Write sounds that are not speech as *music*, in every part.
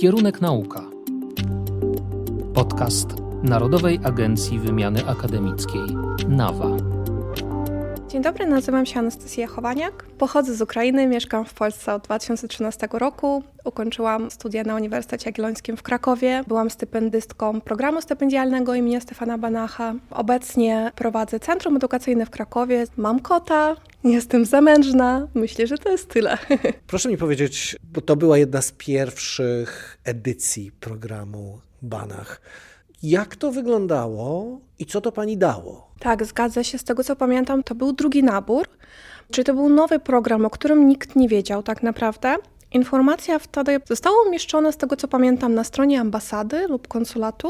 Kierunek nauka. Podcast Narodowej Agencji Wymiany Akademickiej NAWA. Dzień dobry, nazywam się Anastazja Chowaniak. Pochodzę z Ukrainy, mieszkam w Polsce od 2013 roku. Ukończyłam studia na Uniwersytecie Jagiellońskim w Krakowie. Byłam stypendystką programu stypendialnego imienia Stefana Banacha. Obecnie prowadzę Centrum Edukacyjne w Krakowie. Mam kota, jestem zamężna. Myślę, że to jest tyle. *laughs* Proszę mi powiedzieć, bo to była jedna z pierwszych edycji programu Banach. Jak to wyglądało i co to pani dało? Tak, zgadza się. Z tego co pamiętam, to był drugi nabór. Czyli to był nowy program, o którym nikt nie wiedział tak naprawdę. Informacja wtedy została umieszczona, z tego co pamiętam, na stronie ambasady lub konsulatu.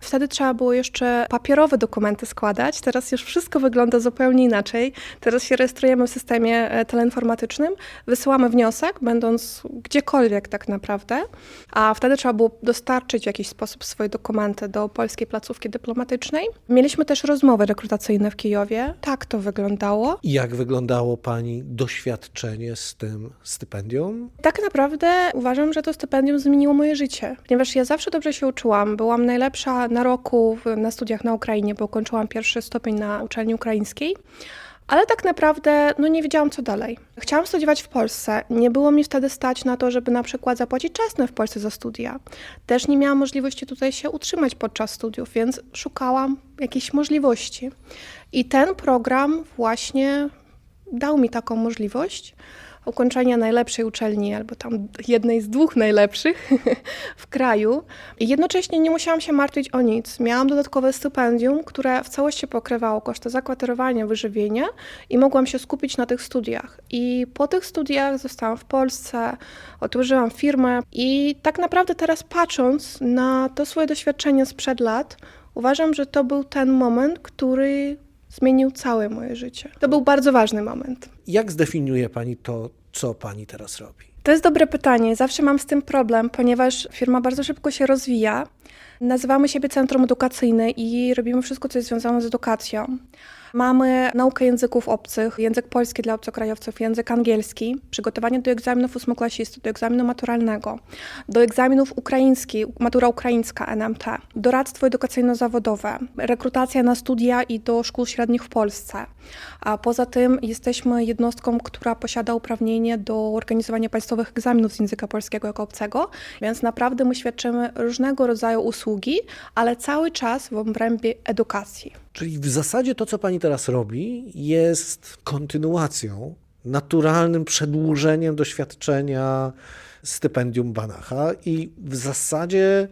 Wtedy trzeba było jeszcze papierowe dokumenty składać. Teraz już wszystko wygląda zupełnie inaczej. Teraz się rejestrujemy w systemie e, teleinformatycznym, wysyłamy wniosek, będąc gdziekolwiek tak naprawdę, a wtedy trzeba było dostarczyć w jakiś sposób swoje dokumenty do polskiej placówki dyplomatycznej. Mieliśmy też rozmowy rekrutacyjne w Kijowie. Tak to wyglądało. I jak wyglądało pani doświadczenie z tym stypendium? Tak naprawdę uważam, że to stypendium zmieniło moje życie, ponieważ ja zawsze dobrze się uczyłam. Byłam najlepsza na roku na studiach na Ukrainie, bo kończyłam pierwszy stopień na uczelni ukraińskiej. Ale tak naprawdę no nie wiedziałam, co dalej. Chciałam studiować w Polsce. Nie było mi wtedy stać na to, żeby na przykład zapłacić czesne w Polsce za studia. Też nie miałam możliwości tutaj się utrzymać podczas studiów, więc szukałam jakichś możliwości. I ten program właśnie dał mi taką możliwość ukończenia najlepszej uczelni, albo tam jednej z dwóch najlepszych *laughs* w kraju. I jednocześnie nie musiałam się martwić o nic. Miałam dodatkowe stypendium, które w całości pokrywało koszty zakwaterowania, wyżywienia i mogłam się skupić na tych studiach. I po tych studiach zostałam w Polsce, otworzyłam firmę i tak naprawdę teraz patrząc na to swoje doświadczenie sprzed lat, uważam, że to był ten moment, który zmienił całe moje życie. To był bardzo ważny moment. Jak zdefiniuje pani to, co pani teraz robi? To jest dobre pytanie. Zawsze mam z tym problem, ponieważ firma bardzo szybko się rozwija. Nazywamy siebie Centrum Edukacyjne i robimy wszystko, co jest związane z edukacją. Mamy naukę języków obcych, język polski dla obcokrajowców, język angielski, przygotowanie do egzaminów ósmoklasisty, do egzaminu maturalnego, do egzaminów ukraiński, matura ukraińska NMT, doradztwo edukacyjno-zawodowe, rekrutacja na studia i do szkół średnich w Polsce. A poza tym jesteśmy jednostką, która posiada uprawnienie do organizowania państwowych egzaminów z języka polskiego jako obcego, więc naprawdę my świadczymy różnego rodzaju usługi, ale cały czas w obrębie edukacji. Czyli w zasadzie to, co pani teraz robi, jest kontynuacją, naturalnym przedłużeniem doświadczenia stypendium Banacha i w zasadzie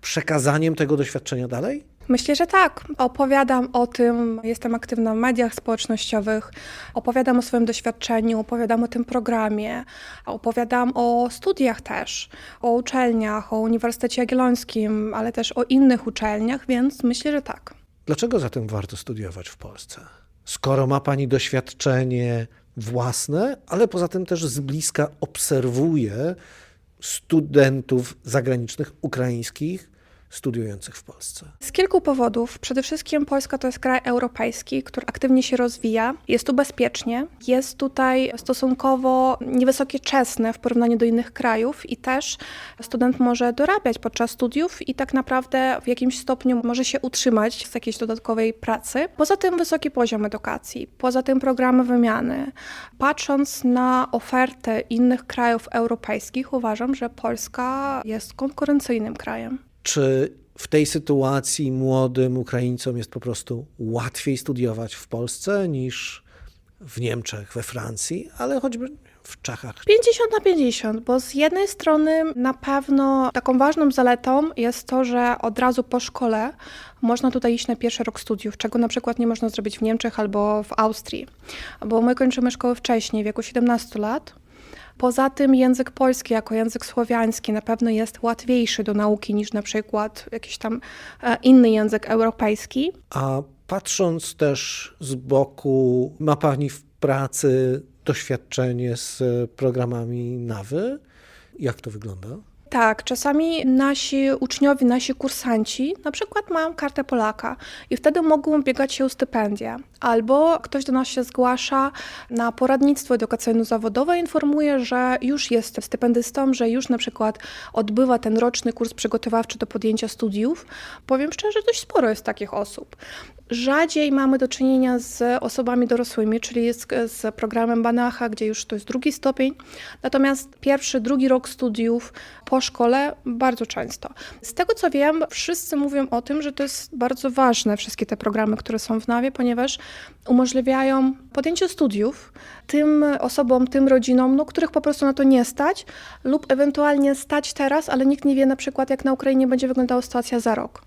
przekazaniem tego doświadczenia dalej? Myślę, że tak. Opowiadam o tym, jestem aktywna w mediach społecznościowych, opowiadam o swoim doświadczeniu, opowiadam o tym programie, opowiadam o studiach też, o uczelniach, o Uniwersytecie Jagiellońskim, ale też o innych uczelniach, więc myślę, że tak. Dlaczego zatem warto studiować w Polsce? Skoro ma Pani doświadczenie własne, ale poza tym też z bliska obserwuje studentów zagranicznych, ukraińskich, studiujących w Polsce. Z kilku powodów. Przede wszystkim Polska to jest kraj europejski, który aktywnie się rozwija. Jest tu bezpiecznie, jest tutaj stosunkowo niewysokie czesne w porównaniu do innych krajów i też student może dorabiać podczas studiów i tak naprawdę w jakimś stopniu może się utrzymać z jakiejś dodatkowej pracy. Poza tym wysoki poziom edukacji, poza tym programy wymiany. Patrząc na ofertę innych krajów europejskich, uważam, że Polska jest konkurencyjnym krajem. Czy w tej sytuacji młodym Ukraińcom jest po prostu łatwiej studiować w Polsce niż w Niemczech, we Francji, ale choćby w Czechach? 50 na 50, bo z jednej strony na pewno taką ważną zaletą jest to, że od razu po szkole można tutaj iść na pierwszy rok studiów, czego na przykład nie można zrobić w Niemczech albo w Austrii, bo my kończymy szkołę wcześniej, w wieku 17 lat. Poza tym język polski jako język słowiański na pewno jest łatwiejszy do nauki niż na przykład jakiś tam e, inny język europejski. A patrząc też z boku, ma Pani w pracy doświadczenie z programami NAWY? Jak to wygląda? Tak, czasami nasi uczniowie, nasi kursanci na przykład mają kartę Polaka i wtedy mogą ubiegać się o stypendia. Albo ktoś do nas się zgłasza na poradnictwo edukacyjno-zawodowe informuje, że już jest stypendystą, że już na przykład odbywa ten roczny kurs przygotowawczy do podjęcia studiów. Powiem szczerze, dość sporo jest takich osób. Rzadziej mamy do czynienia z osobami dorosłymi, czyli z, z programem Banacha, gdzie już to jest drugi stopień. Natomiast pierwszy, drugi rok studiów po szkole bardzo często. Z tego co wiem, wszyscy mówią o tym, że to jest bardzo ważne, wszystkie te programy, które są w NAWie, ponieważ umożliwiają podjęcie studiów tym osobom, tym rodzinom, no, których po prostu na to nie stać, lub ewentualnie stać teraz, ale nikt nie wie na przykład, jak na Ukrainie będzie wyglądała sytuacja za rok.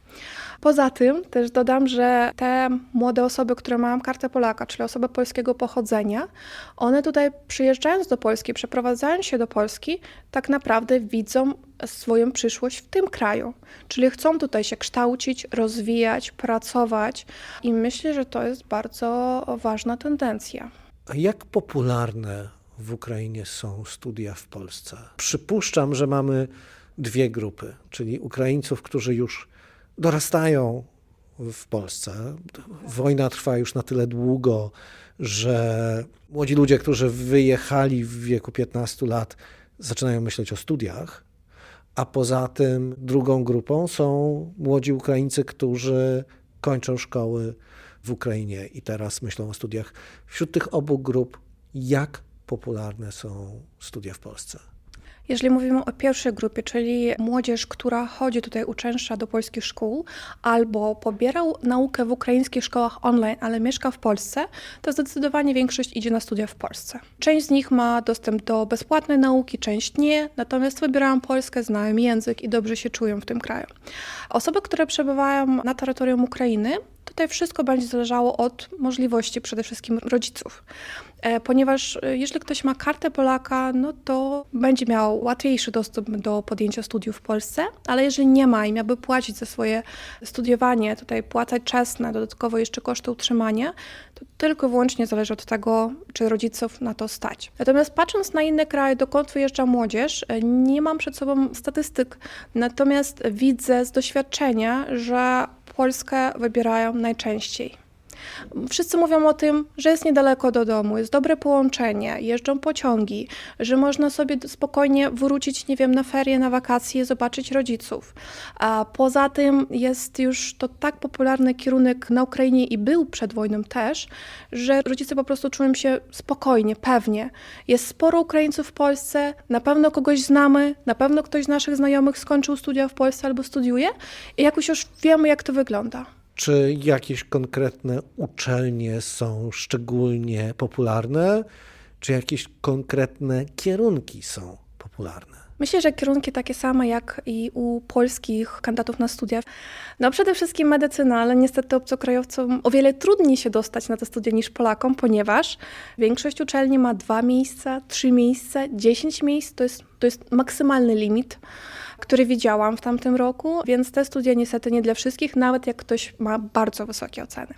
Poza tym też dodam, że te młode osoby, które mają kartę Polaka, czyli osoby polskiego pochodzenia, one tutaj przyjeżdżając do Polski, przeprowadzając się do Polski, tak naprawdę widzą swoją przyszłość w tym kraju. Czyli chcą tutaj się kształcić, rozwijać, pracować i myślę, że to jest bardzo ważna tendencja. A jak popularne w Ukrainie są studia w Polsce? Przypuszczam, że mamy dwie grupy, czyli Ukraińców, którzy już dorastają w Polsce. Wojna trwa już na tyle długo, że młodzi ludzie, którzy wyjechali w wieku 15 lat, zaczynają myśleć o studiach. A poza tym drugą grupą są młodzi Ukraińcy, którzy kończą szkoły w Ukrainie i teraz myślą o studiach. Wśród tych obu grup, jak popularne są studia w Polsce? Jeżeli mówimy o pierwszej grupie, czyli młodzież, która chodzi tutaj uczęszcza do polskich szkół albo pobierał naukę w ukraińskich szkołach online, ale mieszka w Polsce, to zdecydowanie większość idzie na studia w Polsce. Część z nich ma dostęp do bezpłatnej nauki, część nie, natomiast wybierają Polskę, znają język i dobrze się czują w tym kraju. Osoby, które przebywają na terytorium Ukrainy, tutaj wszystko będzie zależało od możliwości przede wszystkim rodziców. E, Ponieważ e, jeżeli ktoś ma kartę Polaka, no to będzie miał łatwiejszy dostęp do podjęcia studiów w Polsce, ale jeżeli nie ma i miałby płacić za swoje studiowanie, tutaj płacać czesne, dodatkowo jeszcze koszty utrzymania, to tylko wyłącznie zależy od tego, czy rodziców na to stać. Natomiast patrząc na inne kraje, dokąd wyjeżdża młodzież, e, nie mam przed sobą statystyk, natomiast widzę z doświadczenia, że Polskę wybierają najczęściej. Wszyscy mówią o tym, że jest niedaleko do domu, jest dobre połączenie, jeżdżą pociągi, że można sobie spokojnie wrócić, nie wiem, na ferie, na wakacje, zobaczyć rodziców. A poza tym jest już to tak popularny kierunek na Ukrainie i był przed wojną też, że rodzice po prostu czują się spokojnie, pewnie. Jest sporo Ukraińców w Polsce, na pewno kogoś znamy, na pewno ktoś z naszych znajomych skończył studia w Polsce albo studiuje i jakoś już wiemy, jak to wygląda. Czy jakieś konkretne uczelnie są szczególnie popularne, czy jakieś konkretne kierunki są popularne? Myślę, że kierunki takie same jak i u polskich kandydatów na studia. No przede wszystkim medycyna, ale niestety obcokrajowcom o wiele trudniej się dostać na te studia niż Polakom, ponieważ większość uczelni ma dwa miejsca, trzy miejsca, dziesięć miejsc, to jest, to jest maksymalny limit który widziałam w tamtym roku, więc te studia niestety nie dla wszystkich, nawet jak ktoś ma bardzo wysokie oceny.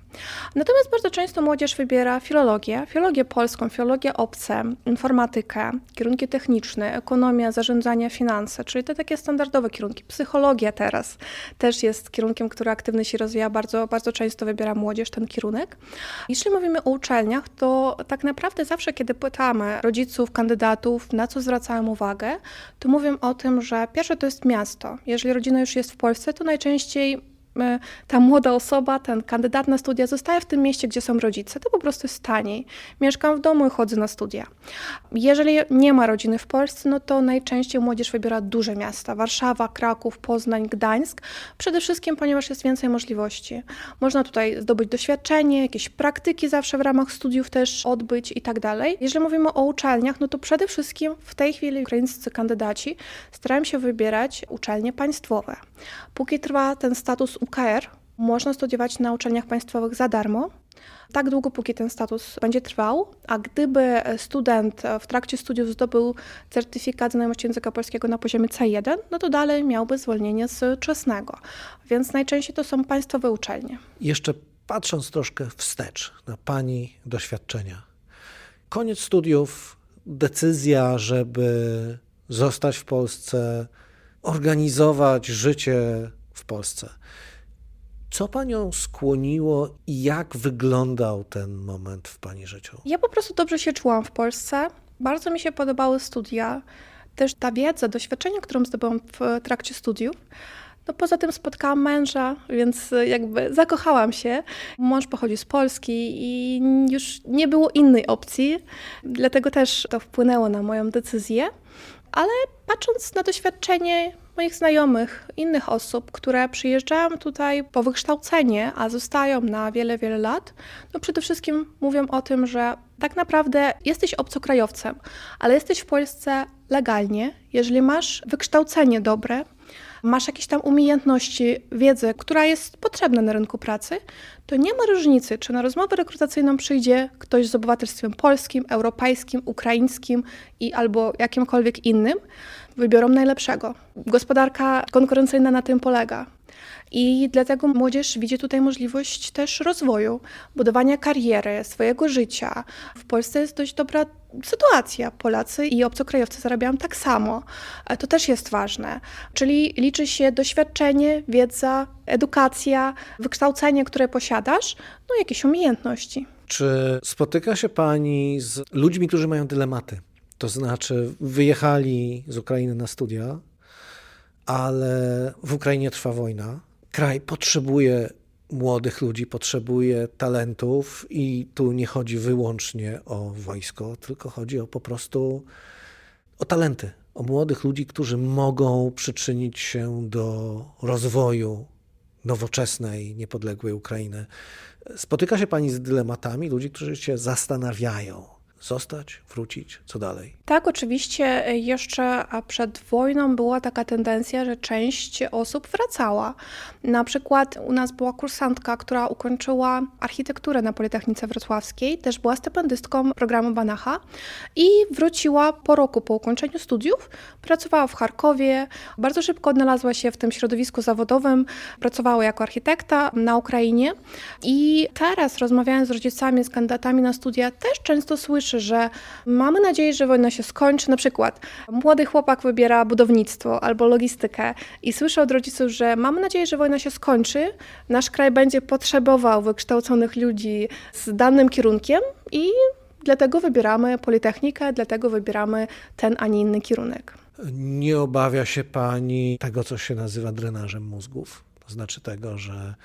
Natomiast bardzo często młodzież wybiera filologię, filologię polską, filologię obce, informatykę, kierunki techniczne, ekonomia, zarządzanie, finanse, czyli te takie standardowe kierunki. Psychologia teraz też jest kierunkiem, który aktywnie się rozwija, bardzo, bardzo często wybiera młodzież ten kierunek. Jeśli mówimy o uczelniach, to tak naprawdę zawsze, kiedy pytamy rodziców, kandydatów, na co zwracają uwagę, to mówią o tym, że pierwsze to jest miasto. Jeżeli rodzina już jest w Polsce, to najczęściej ta młoda osoba, ten kandydat na studia zostaje w tym mieście, gdzie są rodzice. To po prostu jest taniej. Mieszkam w domu i chodzę na studia. Jeżeli nie ma rodziny w Polsce, no to najczęściej młodzież wybiera duże miasta. Warszawa, Kraków, Poznań, Gdańsk. Przede wszystkim, ponieważ jest więcej możliwości. Można tutaj zdobyć doświadczenie, jakieś praktyki zawsze w ramach studiów też odbyć i tak dalej. Jeżeli mówimy o uczelniach, no to przede wszystkim w tej chwili ukraińscy kandydaci starają się wybierać uczelnie państwowe. Póki trwa ten status UKR, można studiować na uczelniach państwowych za darmo. Tak długo, póki ten status będzie trwał, a gdyby student w trakcie studiów zdobył certyfikat znajomości języka polskiego na poziomie C1, no to dalej miałby zwolnienie z czesnego. Więc najczęściej to są państwowe uczelnie. Jeszcze patrząc troszkę wstecz na Pani doświadczenia. Koniec studiów, decyzja, żeby zostać w Polsce, organizować życie w Polsce. Co panią skłoniło i jak wyglądał ten moment w pani życiu? Ja po prostu dobrze się czułam w Polsce. Bardzo mi się podobały studia. Też ta wiedza, doświadczenie, którą zdobyłam w trakcie studiów. No poza tym spotkałam męża, więc jakby zakochałam się. Mąż pochodzi z Polski i już nie było innej opcji, dlatego też to wpłynęło na moją decyzję. Ale patrząc na doświadczenie moich znajomych, innych osób, które przyjeżdżają tutaj po wykształcenie, a zostają na wiele, wiele lat, no przede wszystkim mówią o tym, że tak naprawdę jesteś obcokrajowcem, ale jesteś w Polsce legalnie, jeżeli masz wykształcenie dobre, masz jakieś tam umiejętności, wiedzę, która jest potrzebna na rynku pracy, to nie ma różnicy, czy na rozmowę rekrutacyjną przyjdzie ktoś z obywatelstwem polskim, europejskim, ukraińskim i albo jakimkolwiek innym, wybiorą najlepszego. Gospodarka konkurencyjna na tym polega. I dlatego młodzież widzi tutaj możliwość też rozwoju, budowania kariery, swojego życia. W Polsce jest dość dobra sytuacja. Polacy i obcokrajowcy zarabiają tak samo. To też jest ważne. Czyli liczy się doświadczenie, wiedza, edukacja, wykształcenie, które posiadasz, no jakieś umiejętności. Czy spotyka się pani z ludźmi, którzy mają dylematy? To znaczy, wyjechali z Ukrainy na studia, ale w Ukrainie trwa wojna. Kraj potrzebuje młodych ludzi, potrzebuje talentów, i tu nie chodzi wyłącznie o wojsko, tylko chodzi o po prostu o talenty, o młodych ludzi, którzy mogą przyczynić się do rozwoju nowoczesnej, niepodległej Ukrainy. Spotyka się pani z dylematami ludzi, którzy się zastanawiają, zostać, wrócić, co dalej. Tak, oczywiście y, jeszcze przed wojną była taka tendencja, że część osób wracała. Na przykład u nas była kursantka, która ukończyła architekturę na Politechnice Wrocławskiej, też była stypendystką programu Banacha i wróciła po roku po ukończeniu studiów. Pracowała w Charkowie, bardzo szybko odnalazła się w tym środowisku zawodowym, pracowała jako architekta na Ukrainie i teraz rozmawiając z rodzicami, z kandydatami na studia, też często słyszę, że mamy nadzieję, że wojna się skończy. Na przykład młody chłopak wybiera budownictwo albo logistykę i słyszę od rodziców, że mamy nadzieję, że wojna się skończy, nasz kraj będzie potrzebował wykształconych ludzi z danym kierunkiem i dlatego wybieramy Politechnikę, dlatego wybieramy ten, a nie inny kierunek. Nie obawia się pani tego, co się nazywa drenażem mózgów? To znaczy tego, że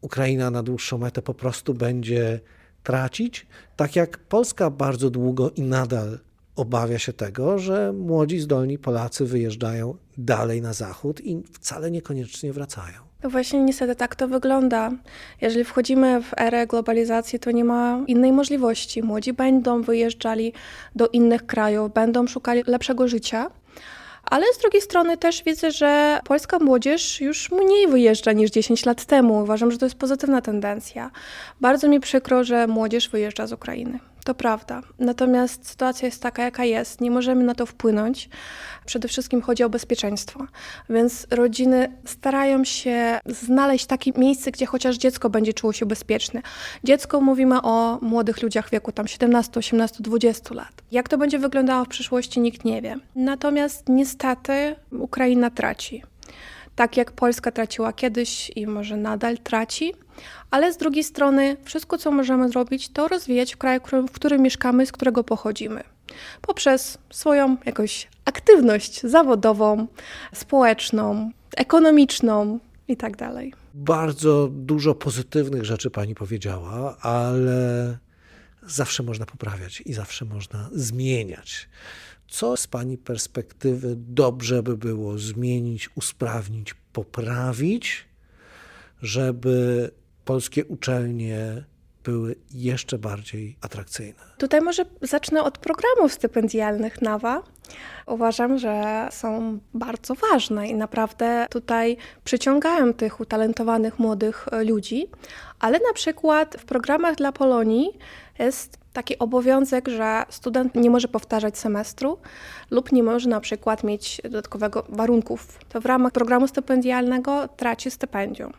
Ukraina na dłuższą metę po prostu będzie tracić, tak jak Polska bardzo długo i nadal obawia się tego, że młodzi, zdolni Polacy wyjeżdżają dalej na zachód i wcale niekoniecznie wracają. No właśnie niestety tak to wygląda. Jeżeli wchodzimy w erę globalizacji, to nie ma innej możliwości. Młodzi będą wyjeżdżali do innych krajów, będą szukali lepszego życia. Ale z drugiej strony też widzę, że polska młodzież już mniej wyjeżdża niż 10 lat temu. Uważam, że to jest pozytywna tendencja. Bardzo mi przykro, że młodzież wyjeżdża z Ukrainy. To prawda. Natomiast sytuacja jest taka, jaka jest. Nie możemy na to wpłynąć. Przede wszystkim chodzi o bezpieczeństwo. Więc rodziny starają się znaleźć takie miejsce, gdzie chociaż dziecko będzie czuło się bezpieczne. Dziecko mówimy o młodych ludziach wieku tam 17, 18, 20 lat. Jak to będzie wyglądało w przyszłości, nikt nie wie. Natomiast niestety Ukraina traci. Tak jak Polska traciła kiedyś i może nadal traci, ale z drugiej strony wszystko, co możemy zrobić, to rozwijać w kraju, w którym- mieszkamy, z którego pochodzimy. Poprzez swoją jakąś aktywność zawodową, społeczną, ekonomiczną i tak. Bardzo dużo pozytywnych rzeczy pani powiedziała, ale zawsze można poprawiać i zawsze można zmieniać. Co z pani perspektywy dobrze by było zmienić, usprawnić, poprawić, żeby polskie uczelnie były jeszcze bardziej atrakcyjne? Tutaj może zacznę od programów stypendialnych NAWA. Uważam, że są bardzo ważne i naprawdę tutaj przyciągają tych utalentowanych młodych e, ludzi, ale na przykład w programach dla Polonii jest taki obowiązek, że student nie może powtarzać semestru lub nie może na przykład mieć dodatkowego warunków. To w ramach programu stypendialnego traci stypendium.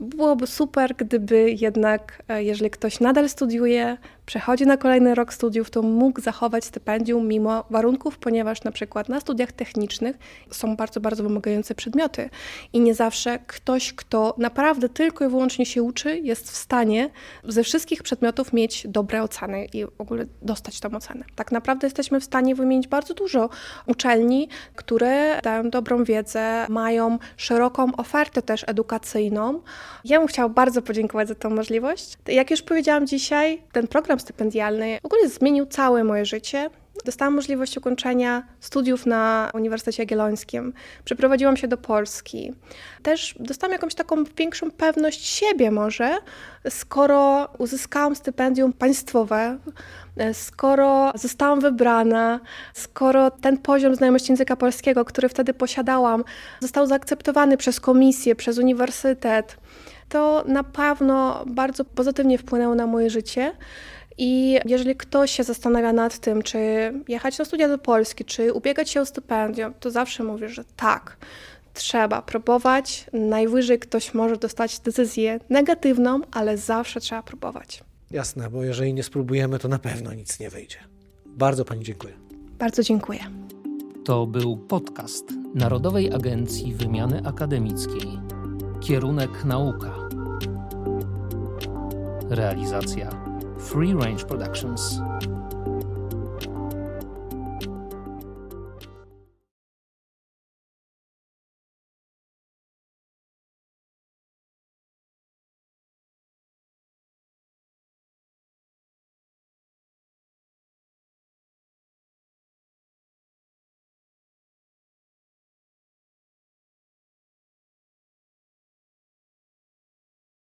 Byłoby super, gdyby jednak, e, jeżeli ktoś nadal studiuje, przechodzi na kolejny rok studiów, to mógł zachować stypendium mimo warunków, ponieważ na przykład na studiach technicznych są bardzo, bardzo wymagające przedmioty i nie zawsze ktoś, kto naprawdę tylko i wyłącznie się uczy, jest w stanie ze wszystkich przedmiotów mieć dobre oceny i w ogóle dostać tą ocenę. Tak naprawdę jesteśmy w stanie wymienić bardzo dużo uczelni, które dają dobrą wiedzę, mają szeroką ofertę też edukacyjną. Ja bym chciała bardzo podziękować za tę możliwość. Jak już powiedziałam dzisiaj, ten program stypendialny w ogóle zmienił całe moje życie. Dostałam możliwość ukończenia studiów na Uniwersytecie Jagiellońskim. Przeprowadziłam się do Polski. Też dostałam jakąś taką większą pewność siebie może, skoro uzyskałam stypendium państwowe, skoro zostałam wybrana, skoro ten poziom znajomości języka polskiego, który wtedy posiadałam, został zaakceptowany przez komisję, przez uniwersytet, to na pewno bardzo pozytywnie wpłynęło na moje życie. I jeżeli ktoś się zastanawia nad tym, czy jechać na studia do Polski, czy ubiegać się o stypendium, to zawsze mówię, że tak, trzeba próbować. Najwyżej ktoś może dostać decyzję negatywną, ale zawsze trzeba próbować. Jasne, bo jeżeli nie spróbujemy, to na pewno nic nie wyjdzie. Bardzo pani dziękuję. Bardzo dziękuję. To był podcast Narodowej Agencji Wymiany Akademickiej. Kierunek nauka. Realizacja Free Range Productions.